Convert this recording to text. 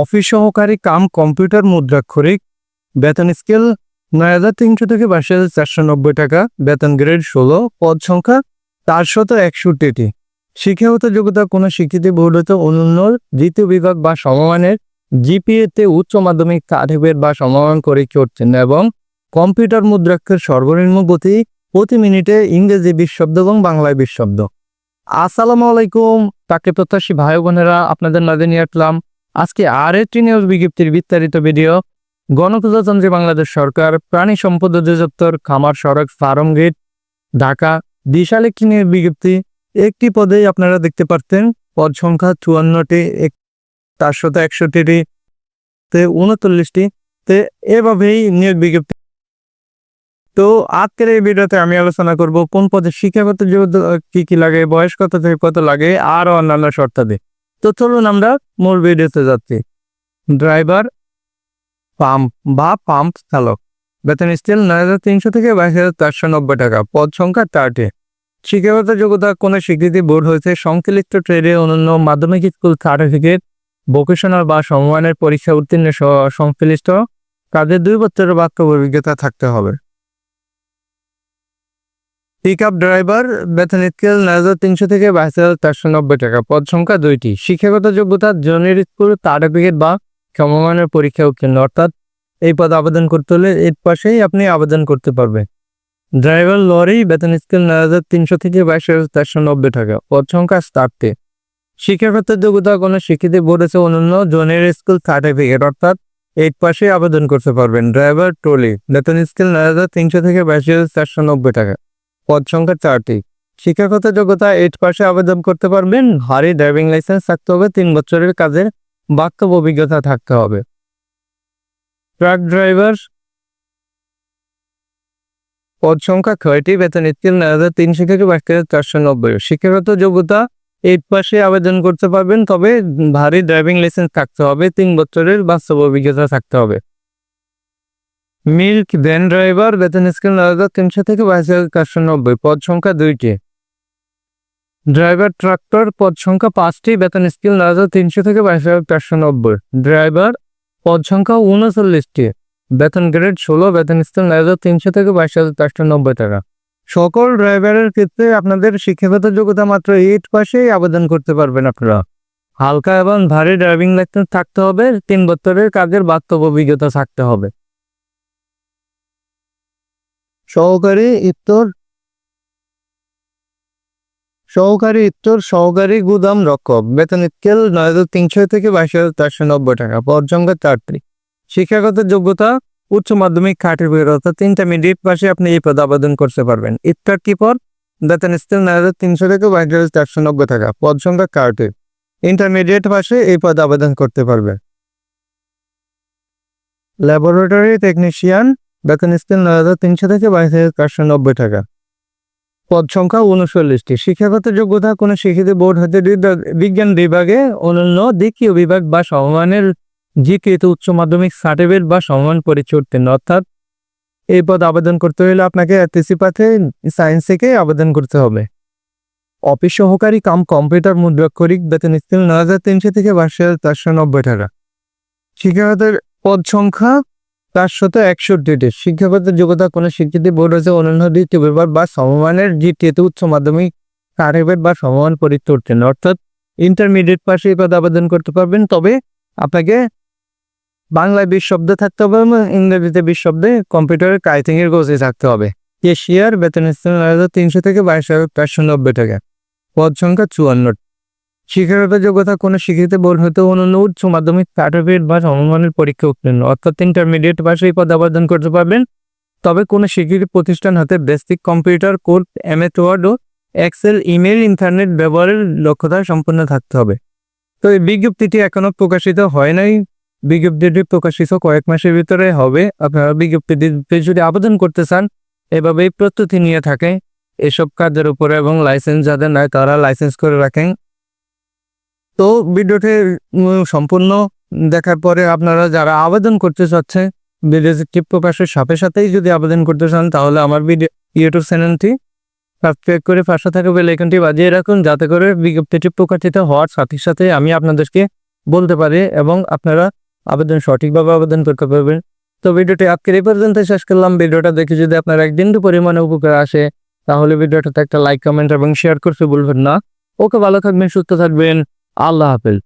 Office সহকারী cum computer মুদ্রাক্ষরিক, বেতন scale নয় হাজার তিনশো থেকে বাইশ হাজার চারশো নব্বই টাকা, বেতন গ্রেড ষোলো, পদ সংখ্যা চারশত একষট্টিটি। শিক্ষাগত যোগ্যতা কোনো স্বীকৃতি হতে অনন্য দ্বিতীয় বিভাগ বা সমমানের জিপিএতে উচ্চ মাধ্যমিক সার্টিফিকেট বা সমমান পরীক্ষা উত্তীর্ণ এবং কম্পিউটার মুদ্রাক্ষের সর্বনিম্ন গতি প্রতি মিনিটে ইংরেজি বিশ শব্দ এবং বাংলায় বিশ শব্দ আসসালামু আলাইকুম, তাকে প্রত্যাশী ভাই বোনেরা আপনাদের মাঝে নিয়ে আসলাম আজকে আর একটি নিউজ বিজ্ঞপ্তির বিস্তারিত ভিডিও গণপ্রজাতন্ত্রী বাংলাদেশ সরকার, প্রাণী সম্পদ অধিদপ্তর, খামার, সড়ক, ফার্ম গেট ঢাকা। বিশাল একটি নিয়োগ বিজ্ঞপ্তি, একটি পদেই আপনারা দেখতে পারতেন, পদ সংখ্যা চুয়ান্নটি, এক চারশত একষট্টিটি, তে উনচল্লিশটি, তে এভাবেই নিয়োগ বিজ্ঞপ্তি। তো আজকের এই ভিডিওতে আমি আলোচনা করব, কোন পদে শিক্ষাগত যোগ্যতা, কি কি লাগে, বয়স কত থেকে কত লাগে, আর অন্যান্য শর্তাদি। তো চলুন আমরা মূল ভিডিওতে যাচ্ছি। ড্রাইভার, পাম্প বা পাম্প চালক। বেতন স্কেল নয় হাজার তিনশো থেকে বাইশ হাজার চারশো নব্বই টাকা। পদ সংখ্যা চারটি। শিক্ষাগত যোগ্যতা কোনো স্বীকৃতি বোর্ড হয়েছে? সংশ্লিষ্ট ট্রেডে অনন্য মাধ্যমিক স্কুল সার্টিফিকেট, ভোকেশনাল বা সমমানের পরীক্ষা উত্তীর্ণ সংশ্লিষ্ট তাদের দুই বছরের বাক্য অভিজ্ঞতা থাকতে হবে। পিক আপ ড্রাইভার বেতন স্কেল নয় হাজার তিনশো থেকে বাইশ হাজার চারশো নব্বই টাকা। পদ সংখ্যা দুইটি। শিক্ষাগত যোগ্যতা জনের স্কুল সার্টিফিকেট বা সমমানের পরীক্ষা উত্তীর্ণ। অর্থাৎ এই পদ আবেদন করতে হলে এর পাশেই আপনি আবেদন করতে পারবেন। ড্রাইভার লরি বেতন স্কেল নয় হাজার তিনশো থেকে বাইশ হাজার চারশো নব্বই টাকা। পদ সংখ্যা চারটি। শিক্ষাগত যোগ্যতা, কোনো স্বীকৃতি বলেছে অনন্য জনের স্কুল সার্টিফিকেট অর্থাৎ এইট পাশে আবেদন করতে পারবেন। ড্রাইভার ট্রলি বেতন স্কেল নয় হাজার তিনশো থেকে বাইশ হাজার চারশো নব্বই টাকা। পদ সংখ্যা চারটি। শিক্ষাগত যোগ্যতা এইট পাশে আবেদন করতে পারবেন। ভারী ড্রাইভিং লাইসেন্স থাকতে হবে। তিন বছরের কাজের বাস্তব অভিজ্ঞতা থাকতে হবে। ট্রাক ড্রাইভার পদ সংখ্যা ছয়টি। বেতন স্কেল নয় হাজার তিনশো থেকে বাইশ হাজার চারশো নব্বই। শিক্ষাগত যোগ্যতা এইট পাশে আবেদন করতে পারবেন। তবে ভারী ড্রাইভিং লাইসেন্স থাকতে হবে। তিন বছরের বাস্তব অভিজ্ঞতা থাকতে হবে। মিল্ক ভ্যান ড্রাইভার, বেতন স্কেল নয় হাজার তিনশো থেকে বাইশ হাজার চারশো নব্বই, পদ সংখ্যা দুইটি। ড্রাইভার ট্রাক্টর, পদ সংখ্যা পাঁচটি, বেতন স্কেল নয় হাজার তিনশো থেকে বাইশ হাজার চারশো নব্বই। ড্রাইভার, পদ সংখ্যা উনচল্লিশটি বেতন গ্রেড ষোলো, বেতন স্কেল নয় হাজার তিনশো থেকে বাইশ হাজার চারশো নব্বই টাকা। সকল ড্রাইভারের ক্ষেত্রে আপনাদের শিক্ষাগত যোগ্যতা মাত্র এইট পাশেই আবেদন করতে পারবেন আপনারা। হালকা এবং ভারী ড্রাইভিং লাইসেন্স থাকতে হবে, তিন বছরের কাজের বাস্তব অভিজ্ঞতা থাকতে হবে। সহকারী ইত্তর সহকারী উত্তর সহকারী গুদাম রক্ষক। বেতন স্কেল নয় হাজার তিনশো থেকে বাইশ হাজার চারশো নব্বই টাকা। সংখ্যা চারটি। শিক্ষাগত যোগ্যতা উচ্চ মাধ্যমিক খাটের সার্টিফিকেট অর্থাৎ ইন্টারমিডিয়েট পাশে আপনি এই পদ আবেদন করতে পারবেন। ইফতার কি পদ? বেতন স্কেল নয় হাজার তিনশো থেকে বাইশ হাজার চারশো নব্বই টাকা। সংখ্যা চারটি ইন্টারমিডিয়েট পাশে এই পদ আবেদন করতে পারবেন। ল্যাবরেটরি টেকনিশিয়ান বেতন স্কেল নয় হাজার তিনশো থেকে বাইশ হাজার চারশো নব্বই টাকা। পদ সংখ্যা উনচল্লিশটি। শিক্ষাগত যোগ্যতা, কোনো শিক্ষিত বোর্ড, হতে বিজ্ঞান বিভাগে অনন্য দ্বিতীয় বিভাগ বা সমমানের জিকৃত উচ্চ মাধ্যমিক সার্টিফিকেট বা সমমান পরীক্ষা অর্থাৎ এই পদ আবেদন করতে হলে আপনাকে এসএসসি পাথে সায়েন্স থেকে আবেদন করতে হবে। অফিস সহকারী কাম কম্পিউটার মুদ্রাক্ষরিক বেতন স্কেল নয় হাজার তিনশো থেকে বাইশ হাজার চারশো নব্বই টাকা। শিক্ষাগতের পদ সংখ্যা চারশত একষট্টিটি শিক্ষাগত যোগ্যতা কোনো স্বীকৃতি বোর্ড হচ্ছে অনন্য দ্বিতীয় বিভাগ বা সমমানের জিটিএতে উচ্চ মাধ্যমিক সার্টিফিকেট বা সমমান পরীক্ষা উত্তীর্ণ। অর্থাৎ ইন্টারমিডিয়েট পাশে এই পদে আবেদন করতে পারবেন। তবে আপনাকে বাংলায় বিশ শব্দ থাকতে হবে এবং ইংরেজিতে বিশ শব্দে কম্পিউটারের এর কোর্সে থাকতে হবে। এশিয়ার বেতন হাজার তিনশো থেকে বাইশ হাজার চারশো নব্বই টাকা। পদ সংখ্যা চুয়ান্ন শিক্ষাগত যোগ্যতা কোনো স্বীকৃতি বোর্ড হতে অনন্য উচ্চ মাধ্যমিক সার্টিফিকেট বা সমমানের পরীক্ষা উত্তীর্ণ, অর্থাৎ ইন্টারমিডিয়েট পাশে পদে আবেদন করতে পারবেন। তবে কোনো স্বীকৃতি প্রতিষ্ঠান হতে basic computer code M Word ও এক্সেল ইমেল ইন্টারনেট ব্যবহারের দক্ষতা সম্পন্ন থাকতে হবে। তো এই বিজ্ঞপ্তিটি এখনও প্রকাশিত হয় নাই। বিজ্ঞপ্তিটি প্রকাশিত কয়েক মাসের ভিতরে হবে। আপনারা বিজ্ঞপ্তিতে যদি আবেদন করতে চান, এভাবেই প্রস্তুতি নিয়ে থাকে এসব কাজের উপরে এবং লাইসেন্স যাদের নাই, তারা লাইসেন্স করে রাখেন। তো ভিডিওটি সম্পূর্ণ দেখার পরে আপনারা যারা আবেদন করতে চাচ্ছে ভিডিওটি প্রকাশের সাথে সাথেই যদি আবেদন করতে চান, তাহলে আমার ভিডিও ইউটিউব চ্যানেলটি সাবস্ক্রাইব করে পাশে থাকা বেল আইকনটি বাজিয়ে রাখুন, যাতে করে বিজ্ঞপ্তিটি প্রকাশিত হওয়ার সাথে সাথে আমি আপনাদেরকে বলতে পারি এবং আপনারা আবেদন সঠিকভাবে আবেদন করতে পারবেন। তো ভিডিওটি আজকের এই পর্যন্ত শেষ করলাম। ভিডিওটা দেখে যদি আপনার একদিন দু পরিমাণে উপকার আসে, তাহলে ভিডিওটাতে একটা লাইক কমেন্ট এবং শেয়ার করতে ভুলবেন না। ওকে, ভালো থাকবেন, সুস্থ থাকবেন। আল্লাহ হাফেজ।